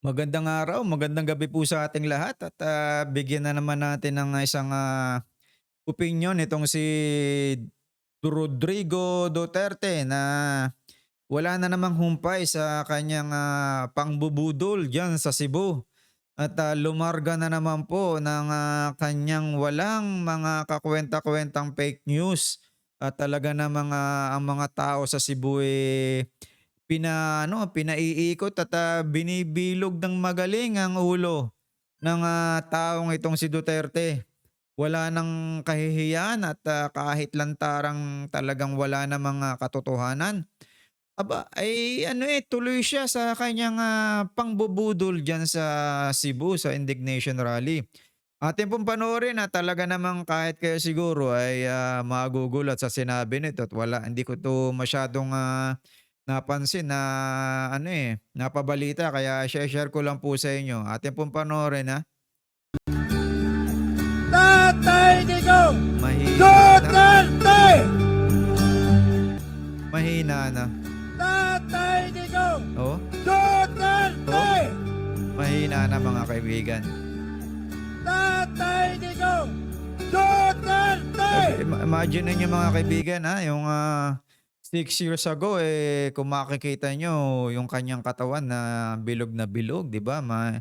Magandang araw, magandang gabi po sa ating lahat at ah, bigyan na naman natin ng isang ah, opinyon itong si Rodrigo Duterte na wala na namang humpay sa kanyang ah, pangbubudol diyan sa Cebu. At ah, lumarga na naman po ng ah, kanyang walang mga kakwenta-kwentang fake news. At talaga na mga ang mga tao sa Cebu eh, pina ano, pinaiikot at ah, binibilog ng magaling ang ulo ng ah, taong itong si Duterte. Wala nang kahihiyan at ah, kahit lantarang talagang wala na mga katotohanan. Aba, ay ano eh, tuloy siya sa kanyang ah, pangbubudol dyan sa Cebu, sa indignation rally. Atin pong panoorin na talaga namang kahit kayo siguro ay ah, magugulat sa sinabi nito at wala, hindi ko to masyadong ah, napansin na ano eh, napabalita kaya share ko lang po sa inyo. Atin pong panoorin ha. Tatay Digong! Mahina na. Duterte! Mahina na. Tatay Digong! Oh, Duterte! mahina na mga kaibigan. Tatay Digong! Duterte! Ima- Imagine niyo mga kaibigan ha, yung ah, six years ago eh kung makikita nyo yung kanyang katawan na bilog na bilog, 'di ba? Ma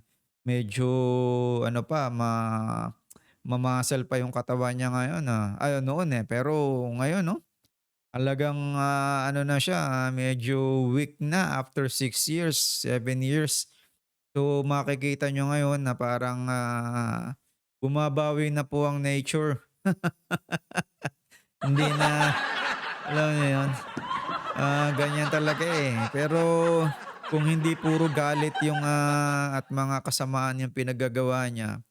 medyo ano pa, ma mamasal pa yung katawan niya ngayon ah. Ay, noon eh. Pero ngayon no, talagang ah, ano na siya, ah, medyo weak na after six years, seven years. So makikita nyo ngayon na parang ah, bumabawi na po ang nature. Hindi na, alam niyo yun, ah, ganyan talaga eh. Pero kung hindi puro galit yung ah, at mga kasamaan yung pinagagawa niya,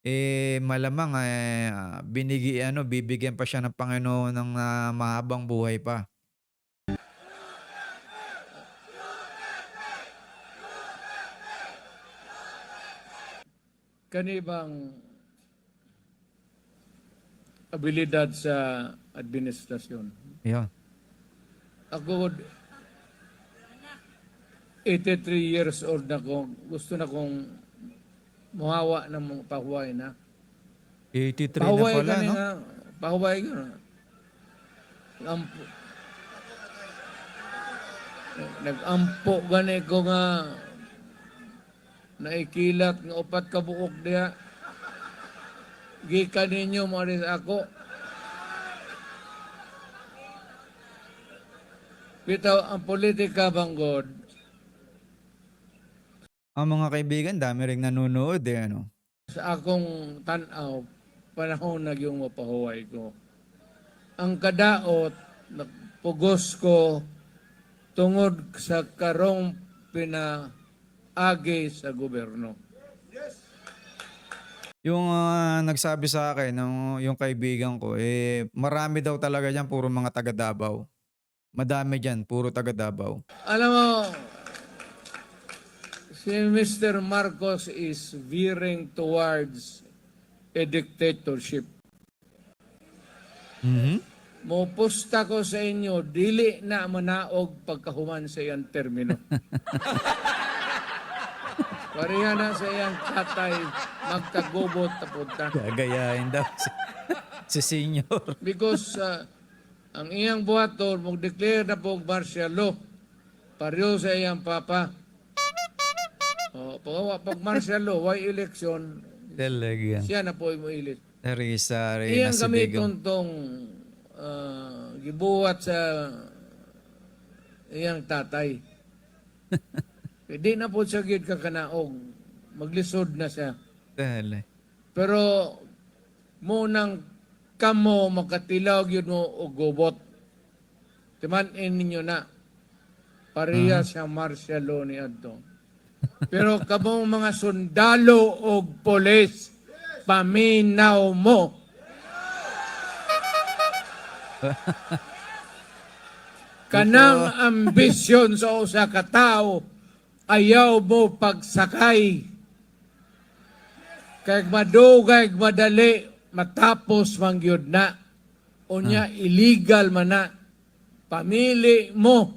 eh malamang eh, ah, binigi, ano, bibigyan pa siya ng Panginoon ng ah, mahabang buhay pa. Kanibang abilidad sa administrasyon. Yun. Ako, 83 years old na ko, gusto na kong muhawa ng mga pahuway na. 83 na Pahuway pala, ka no? nga, pahuway ka na. Ampo. Nag-ampo gani ko nga naikilat nga upat ka buok diha. Gikan ninyo maris ako. Bitaw ang politika banggod, Ang mga kaibigan, dami ring nanonood eh, ano? sa akong tanaw, panahon na yung mapahuway ko. Ang kadaot, pugos ko tungod sa karong pinaagi sa gobyerno. Yung ah, nagsabi sa akin, ng yung kaibigan ko, eh, marami daw talaga dyan, puro mga taga Davao. Madami dyan, puro taga Davao. Alam mo, si Mr. Marcos is veering towards a dictatorship. Mhm. Mupusta ko sa inyo, dili na manaog pagkahuman sa iyang termino. Pariha na sa iyang katay, magkagubot tapunta. Gagayahin daw si, si senior. Because uh, ang iyang buhaton, mag-declare na po martial law. Pareho sa iyang papa. O, pag, pag martial law, why election, Talaga. siya na po mo ilit. Teresa Reyna Iyang gamiton tong uh, gibuhat sa iyang tatay. Pwede na po siya gid kakanaog. Maglisod na siya. Tala. Pero munang kamo makatilaw yun mo o gubot. Timanin ninyo na. Pareha siya martial law ni Adto. Pero kamong mga sundalo o polis, paminaw mo. Kanang ambisyon sa usa ka tao, ayaw mo pagsakay. Kag madugay, madali, matapos man gyud na. Unya, illegal man na. Pamili mo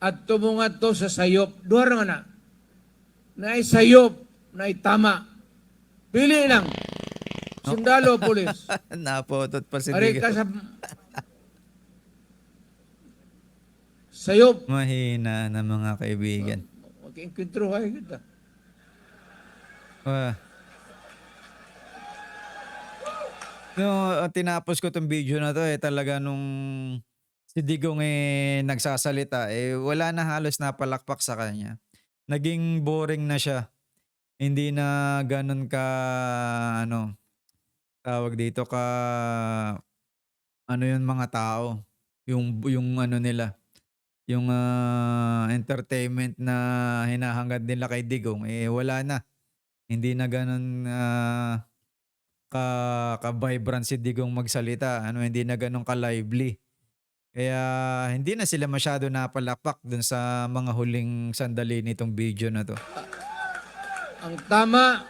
at tumungat to sa sayop. Duwar nga na. na sayop, na tama. Pili lang. Sundalo, pulis. Napotot pa si Ari ka sa... Sayop. Mahina na mga kaibigan. Mag-inkwentro kayo kita. Ah. No, tinapos ko tong video na to eh talaga nung si Digong eh nagsasalita eh wala na halos napalakpak sa kanya. Naging boring na siya. Hindi na ganun ka ano tawag dito ka ano yun mga tao yung yung ano nila yung ah, entertainment na hinahangad nila kay Digong eh wala na hindi na ganun ah, ka ka-vibrant si Digong magsalita ano hindi na ganun ka-lively kaya hindi na sila masyado napalakpak dun sa mga huling sandali nitong video na to Ang tama,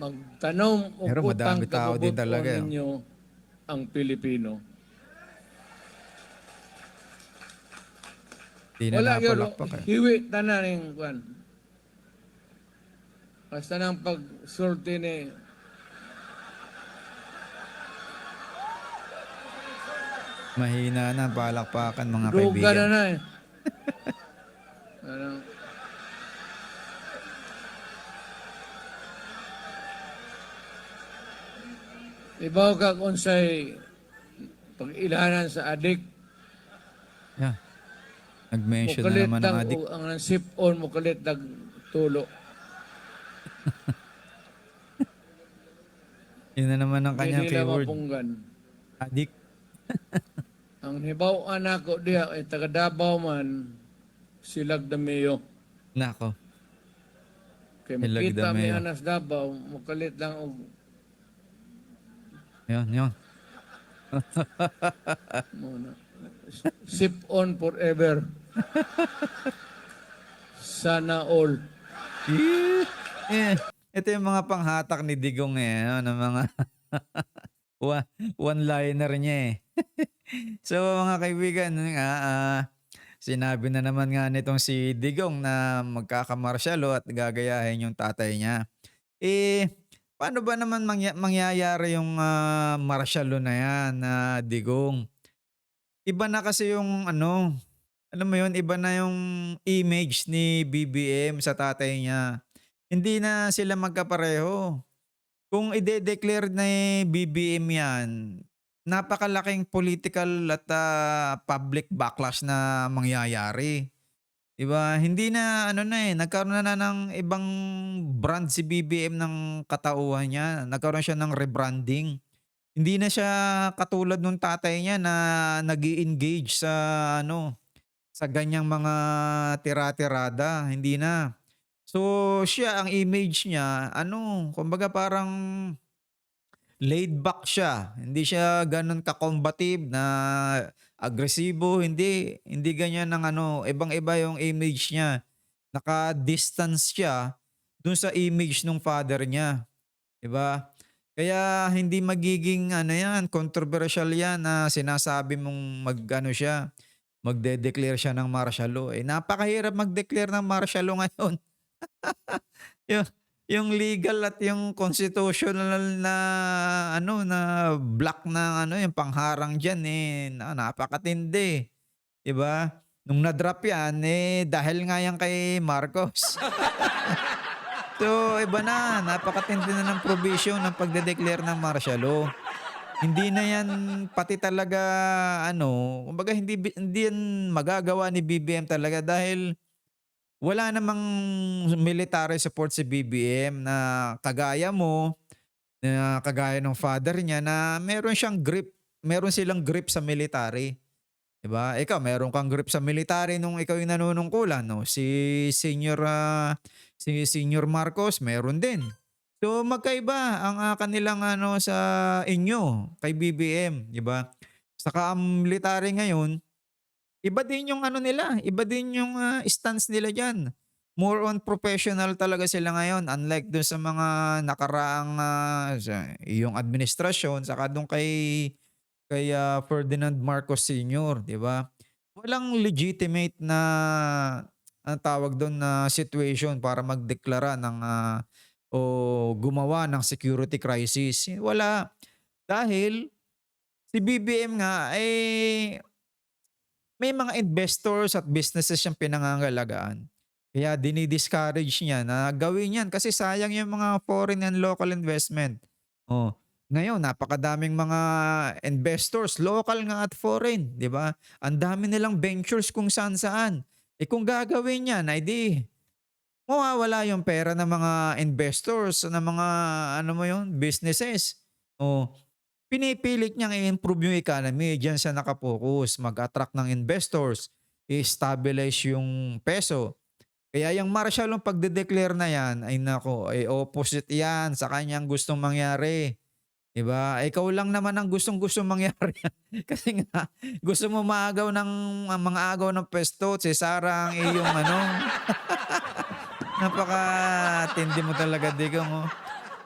magtanong o Pero utang madami tao din talaga, eh. ninyo ang Pilipino. Hindi na Wala yun, napalakpak eh. hiwi tanan ng kwan. Basta nang pagsulti ni mahina na palakpakan mga Duga na kaibigan na eh. Parang, Ibaw ka kung sa'y pag-ilanan sa adik, yeah. Nag-mention na mukalit naman ng adik ang sip-on, mukalit lang tulo. yun na naman ang kanyang Hindi keyword mapunggan. adik Ang hibaw anak ko diya ay taga Davao man, silag damiyo. nako Kay makita mi anas Davao, mukalit lang og yun yun muna. Sip on forever. Sana all. Eh, ito yung mga panghatak ni Digong eh, ano, ng mga one-liner niya eh. so mga kaibigan, nga, ah, sinabi na naman nga nitong si Digong na magkakamarsyalo at gagayahin yung tatay niya. Eh, paano ba naman mangya- mangyayari yung ah, marsyalo na yan na Digong? Iba na kasi yung ano, alam mo yun, iba na yung image ni BBM sa tatay niya. Hindi na sila magkapareho. Kung ide-declare na ni BBM yan, napakalaking political at ah, public backlash na mangyayari. 'Di ba? Hindi na ano na eh, nagkaroon na ng ibang brand si BBM ng katauhan niya. Nagkaroon siya ng rebranding. Hindi na siya katulad nung tatay niya na nag engage sa ano, sa ganyang mga tira-tirada. Hindi na. So siya, ang image niya, ano, kumbaga parang laid back siya. Hindi siya ganun ka-combative na agresibo. Hindi, hindi ganyan ng ano, ibang-iba yung image niya. Naka-distance siya dun sa image ng father niya. 'Di ba? Kaya hindi magiging ano yan, controversial yan na sinasabi mong mag ano siya, magde-declare siya ng martial law. Eh napakahirap mag-declare ng martial law ngayon. yung, yung legal at yung constitutional na ano na block na ano yung pangharang diyan eh na, napakatindi. 'Di ba? Nung na-drop yan eh dahil nga yan kay Marcos. so iba na, napakatindi na ng provision ng pagde-declare ng martial law. Hindi na yan pati talaga ano, kumbaga hindi hindi yan magagawa ni BBM talaga dahil wala namang military support si BBM na kagaya mo, na kagaya ng father niya na meron siyang grip, meron silang grip sa military. 'Di ba? Ikaw meron kang grip sa military nung ikaw yung nanunungkulan, no? Si Senior ah, si Senior Marcos meron din. So magkaiba ang ah, kanilang ano sa inyo kay BBM, 'di ba? Saka ang ngayon, iba din yung ano nila, iba din yung ah, stance nila diyan. More on professional talaga sila ngayon unlike dun sa mga nakaraang sa yung administrasyon saka dun kay kay ah, Ferdinand Marcos Sr., 'di ba? Walang legitimate na ang tawag dun na situation para magdeklara ng ah, o gumawa ng security crisis. Wala. Dahil si BBM nga eh may mga investors at businesses siyang pinangangalagaan. Kaya dini-discourage niya na gawin yan kasi sayang yung mga foreign and local investment. Oh, ngayon napakadaming mga investors, local nga at foreign, 'di ba? Ang dami nilang ventures kung saan-saan. Eh kung gagawin yan, ay di mawawala yung pera ng mga investors, ng mga ano mo yun, businesses. Oh, pinipilit niyang i-improve yung economy, diyan siya nakapokus, mag-attract ng investors, i-stabilize yung peso. Kaya yung martial law pagde-declare na yan, ay nako, ay opposite yan sa kanyang gustong mangyari. 'Di ba? Ikaw lang naman ang gustong-gustong mangyari. Kasi nga gusto mo maagaw ng mga agaw ng pesto, si Sara ang iyong ano. Napaka-tindi mo talaga, Digong. Oh.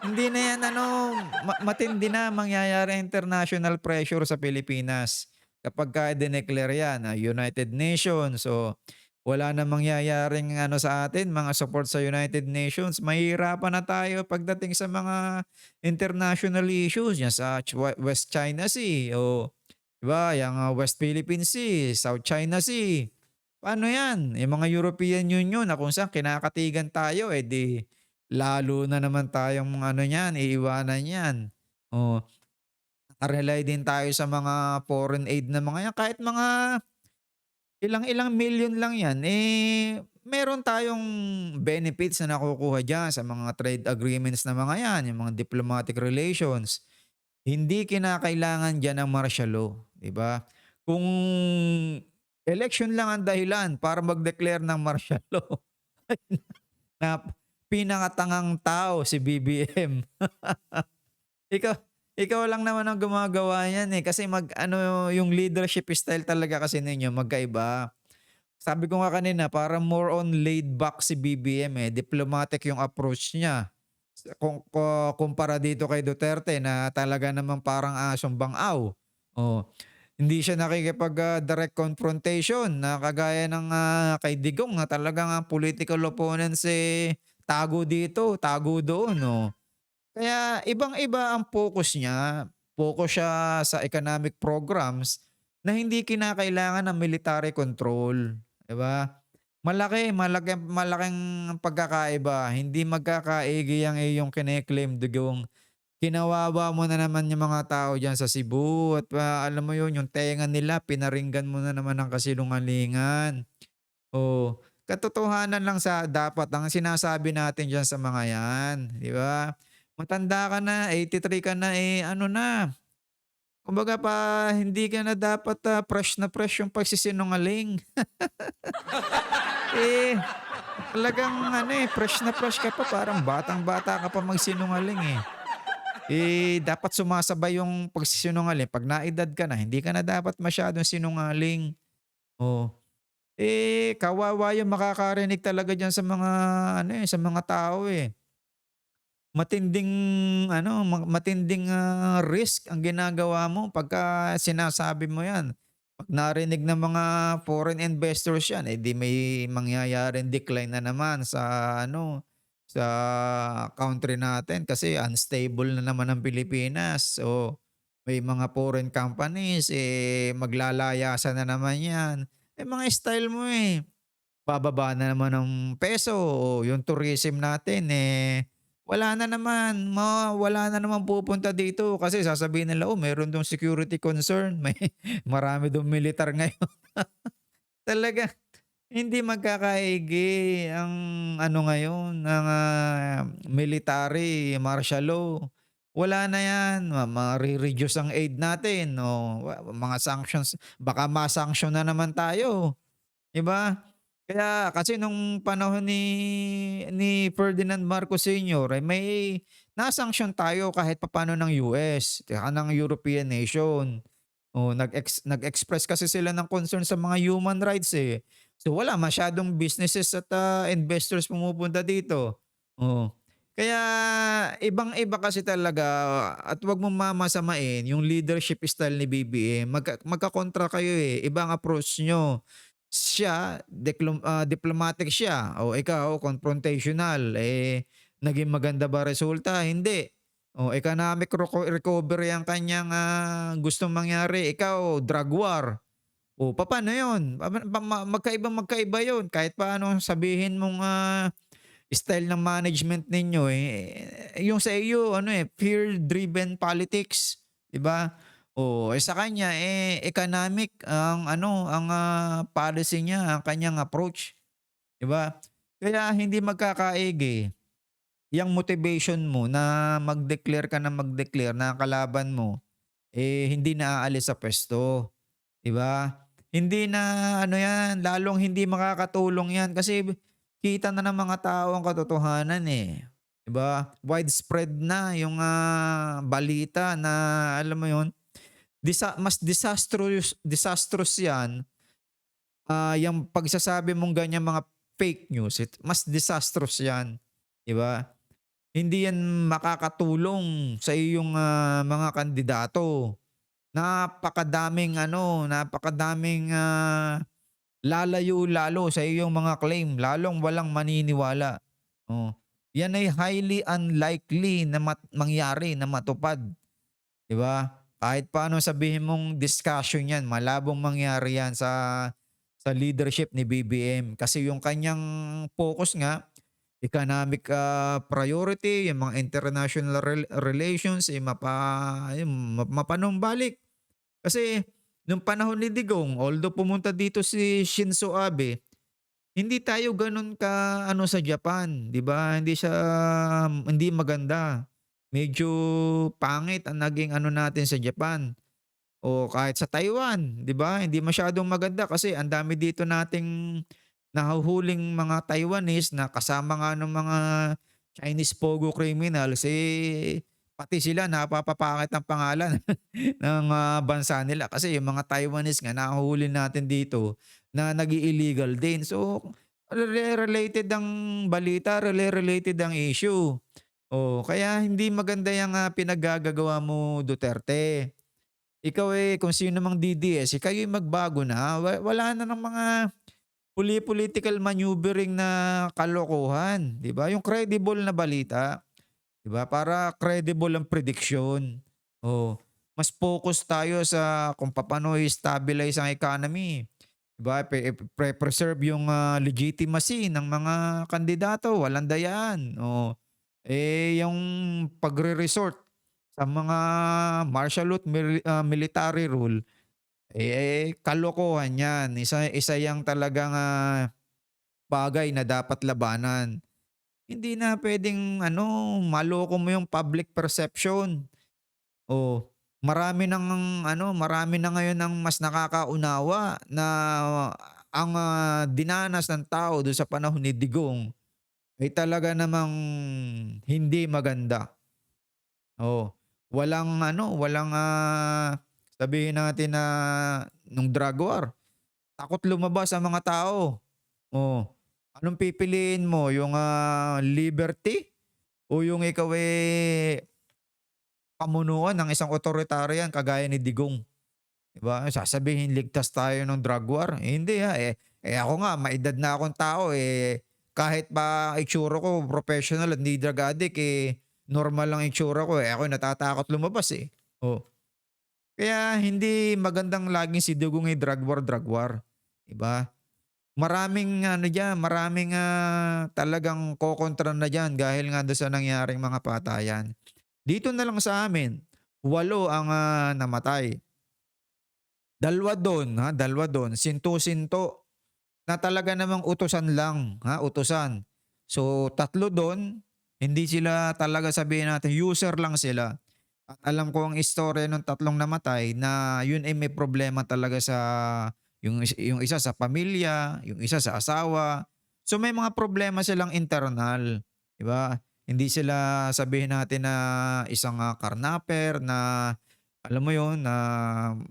Hindi na yan ano, ma- matindi na mangyayari international pressure sa Pilipinas. Kapag ka dineclare yan, ah, United Nations, so wala na mangyayaring ano sa atin, mga support sa United Nations, mahihirapan na tayo pagdating sa mga international issues yan sa West China Sea o 'di ba, yung ah, West Philippine Sea, South China Sea. Paano yan? Yung mga European Union na kung saan kinakatigan tayo, eh di lalo na naman tayong ano niyan, iiwanan yan. O, nakarely din tayo sa mga foreign aid na mga yan. Kahit mga ilang-ilang million lang yan, eh meron tayong benefits na nakukuha dyan sa mga trade agreements na mga yan, yung mga diplomatic relations. Hindi kinakailangan dyan ng martial law, di ba? Kung election lang ang dahilan para mag-declare ng martial law, na pinakatangang tao si BBM. ikaw, ikaw lang naman ang gumagawa yan eh. Kasi mag, ano, yung leadership style talaga kasi ninyo, magkaiba. Sabi ko nga kanina, parang more on laid back si BBM eh. Diplomatic yung approach niya. Kung kumpara dito kay Duterte na talaga naman parang asong bangaw. Oh, hindi siya nakikipag ah, direct confrontation na kagaya ng ah, kay Digong na talagang ang political opponents eh tago dito, tago doon. No? Kaya ibang-iba ang focus niya. Focus siya sa economic programs na hindi kinakailangan ng military control. 'di ba? Malaki, malaki, malaking pagkakaiba. Hindi magkakaigi ang iyong kine-claim dugong. Kinawawa mo na naman yung mga tao diyan sa Cebu at ah, alam mo yun, yung tenga nila, pinaringgan mo na naman ng kasinungalingan. Oh, katotohanan lang sa dapat ang sinasabi natin diyan sa mga 'yan, 'di ba? Matanda ka na, 83 ka na eh ano na. Kumbaga pa hindi ka na dapat ah, fresh na fresh yung pagsisinungaling. eh talagang ano eh fresh na fresh ka pa parang batang-bata ka pa magsinungaling eh. Eh dapat sumasabay yung pagsisinungaling pag naedad ka na, hindi ka na dapat masyadong sinungaling. Oh. Eh, kawawa yung makakarinig talaga diyan sa mga ano, eh, sa mga tao, eh. Matinding ano, ma matinding, ah, risk ang ginagawa mo pagka sinasabi mo 'yan. 'Pag narinig ng mga foreign investors 'yan, eh, di may mangyayaring decline na naman sa ano, sa country natin kasi unstable na naman ang Pilipinas. So, may mga foreign companies, eh, maglalayasan na naman 'yan. Eh, mga style mo, eh. Bababa na naman ang peso yung tourism natin, eh, wala na naman. Ma wala na naman pupunta dito kasi sasabihin nila, "Oh, meron dong security concern, may marami dong militar ngayon." Talaga hindi magkakaigi ang ano ngayon, ang, ah, military, martial law. Wala na 'yan, ma mare-reduce ang aid natin o mga sanctions baka ma-sanction na naman tayo, 'di ba? Kaya kasi nung panahon ni ni Ferdinand Marcos Sr. ay may na-sanction tayo kahit papaano ng US, tsaka ng European nation. Oh, nag-ex nag-express kasi sila ng concern sa mga human rights, eh. So, wala masyadong businesses at, ah, investors pumupunta dito. Oh, kaya ibang-iba kasi talaga at 'wag mong mamasamain yung leadership style ni BBM. Magka magkakontra kayo, eh, iba ang approach niyo. siya deklum ah, diplomatic siya, o ikaw confrontational, eh, naging maganda ba resulta? Hindi. O economic reco recovery ang kanyang, ah, gustong mangyari, ikaw drug war. O papaano yun? Pa pa ma magkaibang magkaiba yun kahit paano sabihin mong, ah, style ng management ninyo, eh, yung sa iyo ano, eh, fear-driven politics, 'di ba? Oh, eh, sa kanya, eh, economic ang ano, ang, ah, policy niya, ang kanyang approach, 'di ba? Kaya hindi magkakaigi yang motivation mo na mag-declare ka ng mag-declare na kalaban mo, eh, hindi na aalis sa puwesto, 'di ba? Hindi na ano 'yan, lalong hindi makakatulong 'yan kasi kita na ng mga tao ang katotohanan, eh, 'di ba? Widespread na yung, ah, balita na alam mo 'yun, disa mas disastrous disastrous 'yan, ah, yang pagsasabi mong ganyang mga fake news, it mas disastrous 'yan, 'di ba? Hindi 'yan makakatulong sa iyong, ah, mga kandidato. Napakadaming ano, napakadaming, ah, lalayo lalo sa iyong mga claim, lalong walang maniniwala. Oh, 'yan ay highly unlikely na mat mangyari na matupad, 'di ba? Kahit paano sabihin mong discussion 'yan, malabong mangyari 'yan sa sa leadership ni BBM kasi yung kanyang focus nga economic, ah, priority, yung mga international rel relations, eh, mapa ayun ma mapanumbalik. Kasi nung panahon ni Digong, although pumunta dito si Shinzo Abe, hindi tayo gano'n ka-ano sa Japan, 'di ba? Hindi siya hindi maganda. Medyo pangit ang naging ano natin sa Japan. O kahit sa Taiwan, 'di ba? Hindi masyadong maganda kasi ang dami dito nating nahuhuling mga Taiwanese na kasama nga nung mga Chinese pogo criminals, eh, pati sila napapapangit ang pangalan ng, ah, bansa nila kasi yung mga Taiwanese nga nahuhuli natin dito na nag-i-illegal din. So, rele-related ang balita, rele-related ang issue. Oh, kaya hindi maganda yang, ah, pinaggagagawa mo, Duterte. Ikaw, eh, kung sino mang DDS, eh, kayo'y magbago na. Wa wala na ng mga poli political maneuvering na kalokohan, 'di ba? Yung credible na balita, 'di ba? Para credible ang prediction. Oh, mas focus tayo sa kung papaano i-stabilize ang economy, 'di ba? Pe pre-preserve yung, ah, legitimacy ng mga kandidato, walang dayaan. Oh, eh, yung pagre-resort sa mga martial law, mili ah, military rule, eh, kalokohan 'yan. Isa isa 'yang talagang, ah, bagay na dapat labanan. Hindi na puwedeng ano, maloko mo yung public perception. Oh, marami ng ano, marami na ngayon ang mas nakakaunawa na ang, ah, dinanas ng tao dun sa panahon ni Digong ay talaga namang hindi maganda. Oh, walang ano, walang, ah, sabihin natin na nung drug war, takot lumabas ang mga tao. Oh, anong pipiliin mo, yung, ah, liberty o yung ikaw, eh, pamunuan ng isang authoritarian kagaya ni Digong, 'di ba? Sasabihin ligtas tayo ng drug war, eh, hindi, ah, eh eh, ako nga may-edad na akong tao, eh, kahit pa itsura ko professional at hindi drug addict, eh, normal lang itsura ko, eh, ako'y natatakot lumabas, eh. Oh. Kaya hindi magandang laging si Digong ay drug war, drug war, 'di ba? Maraming ano diyan, maraming, ah, talagang kokontra na diyan dahil nga dun sa nangyaring mga patayan. Dito na lang sa amin, 8 ang, ah, namatay. Dalawa dun, ha, dalawa dun, sintu-sinto na talaga namang utusan lang, ha, utusan. So, 3 dun, hindi sila talaga sabihin natin user lang sila. At alam ko ang istorya nung tatlong namatay na yun ay may problema talaga sa yung yung isa sa pamilya, yung isa sa asawa. So may mga problema silang internal, 'di ba? Hindi sila sabihin natin na isang, ah, karnaper na alam mo yun, na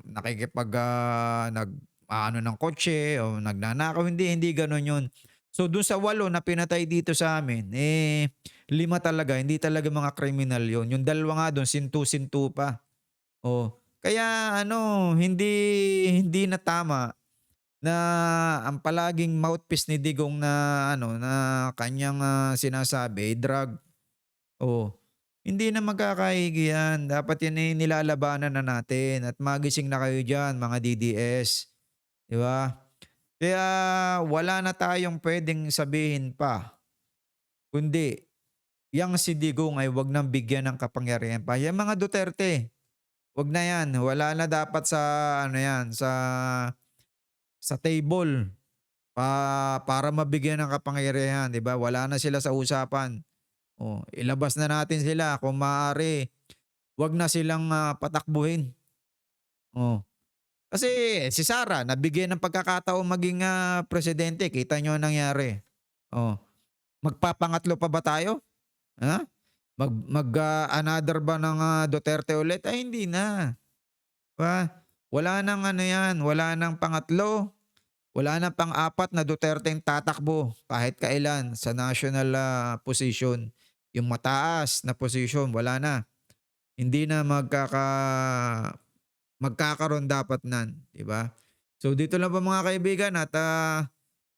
nakikipag, ah, nag-aano ng kotse o nagnanakaw, hindi, hindi gano'n yun. So dun sa 8 na pinatay dito sa amin, eh, 5 talaga, hindi talaga mga kriminal yun. Yung dalawa nga dun, sintu-sintu pa. Oh, kaya ano, hindi hindi na tama na ang palaging mouthpiece ni Digong na ano na kanyang ah, sinasabi drug. Oh, hindi na magkakaigi yan. Dapat yan ay nilalabanan na natin at magising na kayo diyan mga DDS. 'Di ba? Kaya wala na tayong pwedeng sabihin pa. Kundi yang si Digong ay wag nang bigyan ng kapangyarihan pa. Yung mga Duterte, wag na yan. Wala na dapat sa ano yan, sa sa table pa, para mabigyan ng kapangyarihan, 'di ba? Wala na sila sa usapan. Oh, ilabas na natin sila kung maaari. Wag na silang ah, patakbuhin. Oh. Kasi si Sara nabigyan ng pagkakataon maging ah, presidente. Kita nyo ang nangyari. Oh. Magpapangatlo pa ba tayo? Ha? Mag mag ah, another ba ng ah, Duterte ulit? Ay hindi na. Ba? Wala nang ano yan, wala nang pangatlo. Wala nang pang-apat na Duterte tatakbo kahit kailan sa national ah, position. Yung mataas na position, wala na. Hindi na magkaka magkakaroon dapat nan, 'di ba? So dito lang po mga kaibigan at ah,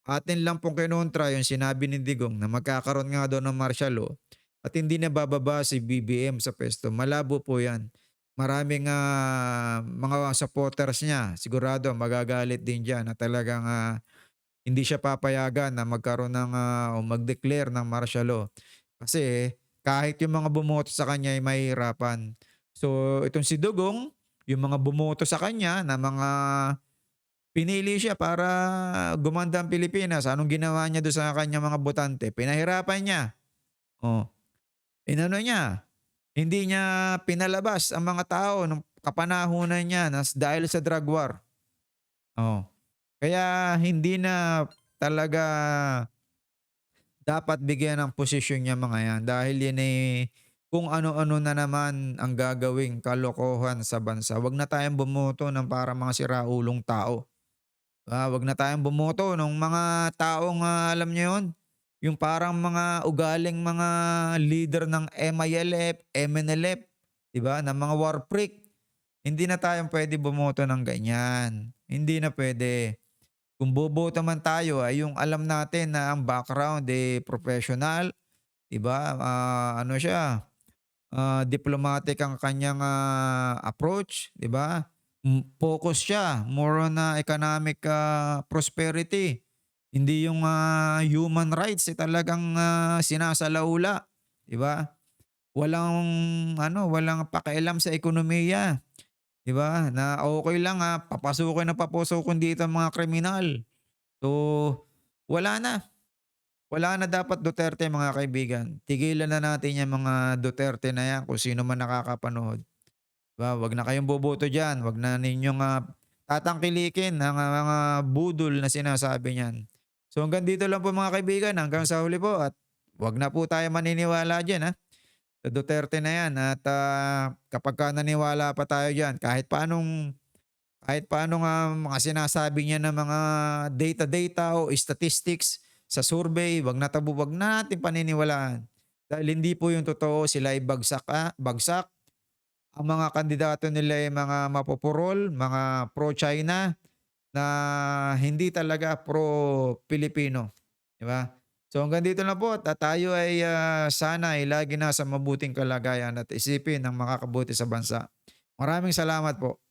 atin lang pong kinontra yung sinabi ni Digong na magkakaroon nga doon ng martial law at hindi na bababa si BBM sa pesto. Malabo po 'yan. Maraming ah, mga supporters niya, sigurado magagalit din diyan na talagang ah, hindi siya papayagan na magkaroon ng ah, o mag-declare ng martial law. Kasi kahit yung mga bumoto sa kanya ay mahihirapan. So itong si Dugong, yung mga bumoto sa kanya na mga pinili siya para gumanda ang Pilipinas. Anong ginawa niya doon sa kanya mga botante? Pinahirapan niya. Oh. Inano niya? Hindi niya pinalabas ang mga tao ng kapanahunan niya nas dahil sa drug war. Oh. Kaya hindi na talaga dapat bigyan ng posisyon niya mga yan dahil yan ay kung ano-ano na naman ang gagawing kalokohan sa bansa. Huwag na tayong bumoto ng para mga siraulong tao. Ah, wag na tayong bumoto ng mga taong ah, alam niyo yon, yung parang mga ugaling mga leader ng MILF, MNLF, 'di ba? Na mga war freak. Hindi na tayong pwede bumoto ng ganyan. Hindi na pwede. Kung boboto man tayo ay yung alam natin na ang background eh professional, 'di ba? Ah, ano siya? Ah, diplomatic ang kanyang ah, approach, 'di ba? Focus siya more on ah, economic ah, prosperity. Hindi yung ah, human rights eh, talagang ah, sinasalaula, 'di ba? Walang ano, walang pakialam sa ekonomiya, 'di ba? Na okay lang ah, papasukin na papasukin dito ang mga kriminal. So, wala na. Wala na dapat Duterte mga kaibigan. Tigilan na natin yung mga Duterte na yan kung sino man nakakapanood. Diba? Wag na kayong boboto dyan. Wag na ninyong ah, tatangkilikin ang mga budol na sinasabi niyan. So hanggang dito lang po mga kaibigan. Hanggang sa huli po. At wag na po tayo maniniwala dyan ha. Sa Duterte na yan. At ah, kapag ka naniwala pa tayo dyan, kahit paanong kahit paano nga mga sinasabi niya ng mga data-data o statistics sa survey, wag na tabu, wag na natin paniniwalaan. Dahil hindi po yung totoo, sila ay bagsak, ah, bagsak. Ang mga kandidato nila ay mga mapopurol, mga pro-China, na hindi talaga pro-Pilipino. Di ba? So hanggang dito na po at tayo ay ah, sana ay lagi na sa mabuting kalagayan at isipin ang makakabuti sa bansa. Maraming salamat po.